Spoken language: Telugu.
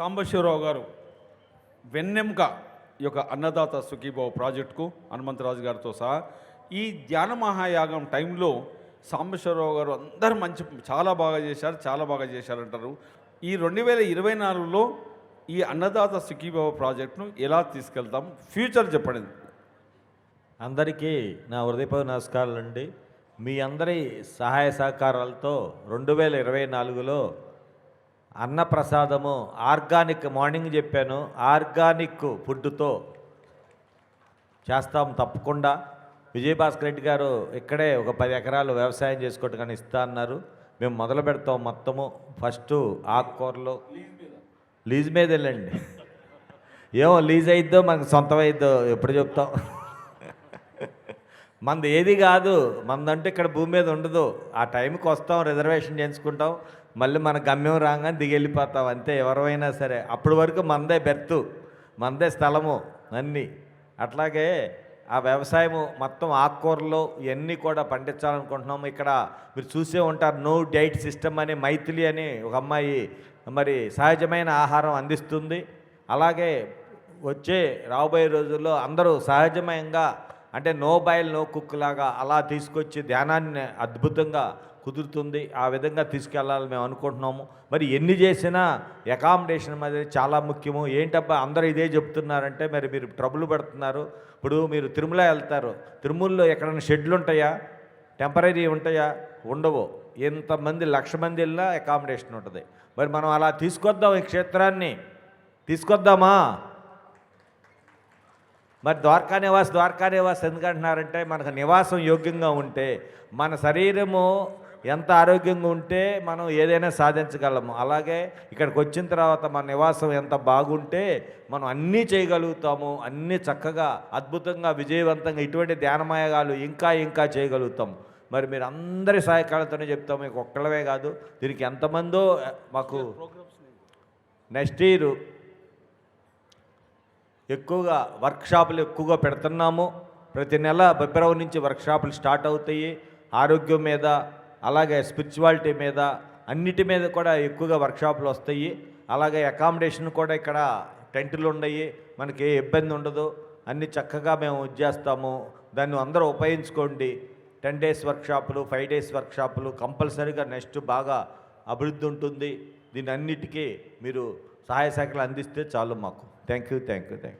సాంబశివరావు గారు వెన్నెముక ఈ యొక్క అన్నదాత సుఖీభావ ప్రాజెక్టుకు హనుమంతరాజు గారితో సహా ఈ ధ్యాన మహాయాగం టైంలో సాంబశివరావు గారు అందరు మంచి చాలా బాగా చేశారు చాలా బాగా చేశారంటారు. ఈ రెండు వేల ఇరవై నాలుగులో ఈ అన్నదాత సుఖీభావ ప్రాజెక్టును ఎలా తీసుకెళ్తాం? ఫ్యూచర్ చెప్పండి. అందరికీ నా హృదయపద నమస్కారాలు అండి మీ అందరి సహాయ సహకారాలతో రెండు వేల ఇరవై నాలుగులో అన్నప్రసాదము ఆర్గానిక్ మార్నింగ్ చెప్పాను ఆర్గానిక్ ఫుడ్తో చేస్తాం తప్పకుండా. విజయభాస్కర్ రెడ్డి గారు ఇక్కడే ఒక పది ఎకరాలు వ్యవసాయం చేసుకోవటం కానీ ఇస్తా అన్నారు. మేము మొదలు పెడతాం మొత్తము. ఫస్ట్ ఆకుకూరలు. లీజ్ మీద వెళ్ళండి. ఏమో లీజ్ అయిద్దో మనకు సొంతం ఎప్పుడు చెప్తాం. మనది ఏది కాదు మనదంటే ఇక్కడ భూమి మీద ఉండదు. ఆ టైంకి వస్తాం రిజర్వేషన్ చేయించుకుంటాం. మళ్ళీ మన గమ్యం రాగానే దిగి వెళ్ళిపోతాం అంతే. ఎవరైనా సరే. అప్పటి వరకు మనదే బెర్తు మనదే స్థలము అన్నీ. అట్లాగే ఆ వ్యవసాయము మొత్తం ఆకుకూరలు ఇవన్నీ కూడా పండించాలనుకుంటున్నాము. ఇక్కడ మీరు చూసే ఉంటారు నో డైట్ సిస్టమ్ అని మైథిలి అని ఒక అమ్మాయి మరి సహజమైన ఆహారం అందిస్తుంది. అలాగే వచ్చే రాబోయే రోజుల్లో అందరూ సహజమయంగా అంటే నో బైల్ నో కుక్ లాగా అలా తీసుకొచ్చి ధ్యానాన్ని అద్భుతంగా కుదురుతుంది. ఆ విధంగా తీసుకెళ్ళాలని మేము అనుకుంటున్నాము. మరి ఎన్ని చేసినా అకామిడేషన్ అనేది చాలా ముఖ్యము. ఏంటబ్బా అందరూ ఇదే చెప్తున్నారంటే మరి మీరు ట్రబుల్ పడుతున్నారు. ఇప్పుడు మీరు తిరుమల వెళ్తారు. తిరుమలలో ఎక్కడైనా షెడ్లు ఉంటాయా? టెంపరీ ఉంటాయా? ఉండవు. ఎంతమంది లక్ష మంది వెళ్ళినా అకామిడేషన్ ఉంటుంది. మరి మనం అలా తీసుకొద్దాం ఈ క్షేత్రాన్ని. తీసుకొద్దామా? మరి ద్వారకా నివాస్ ద్వారకా నివాస్ ఎందుకంటున్నారంటే మనకు నివాసం యోగ్యంగా ఉంటే మన శరీరము ఎంత ఆరోగ్యంగా ఉంటే మనం ఏదైనా సాధించగలము. అలాగే ఇక్కడికి వచ్చిన తర్వాత మన నివాసం ఎంత బాగుంటే మనం అన్నీ చేయగలుగుతాము. అన్నీ చక్కగా అద్భుతంగా విజయవంతంగా ఇటువంటి ధ్యానమయగాలు ఇంకా ఇంకా చేయగలుగుతాం మరి మీరు అందరి సహాయకాలతోనే చెప్తాము మీకు ఒక్కళ్ళవే కాదు దీనికి ఎంతమందో మాకు నెక్స్ట్ ఇయర్ ఎక్కువగా వర్క్షాపులు ఎక్కువగా పెడుతున్నాము. ప్రతి నెల ఫిబ్రవరి నుంచి వర్క్షాపులు స్టార్ట్ అవుతాయి. ఆరోగ్యం మీద అలాగే స్పిరిచువాలిటీ మీద అన్నిటి మీద కూడా ఎక్కువగా వర్క్షాపులు వస్తాయి. అలాగే అకామిడేషన్ కూడా ఇక్కడ టెంట్లు ఉన్నాయి. మనకి ఏ ఇబ్బంది ఉండదు. అన్ని చక్కగా మేము చేస్తాము. దాన్ని అందరూ ఉపయోగించుకోండి. టెన్ డేస్ వర్క్షాపులు ఫైవ్ డేస్ వర్క్షాపులు కంపల్సరీగా నెక్స్ట్ బాగా అభివృద్ధి ఉంటుంది. దీని అన్నిటికీ మీరు సహాయ శాఖలు అందిస్తే చాలు మాకు. Thank you thank you thank you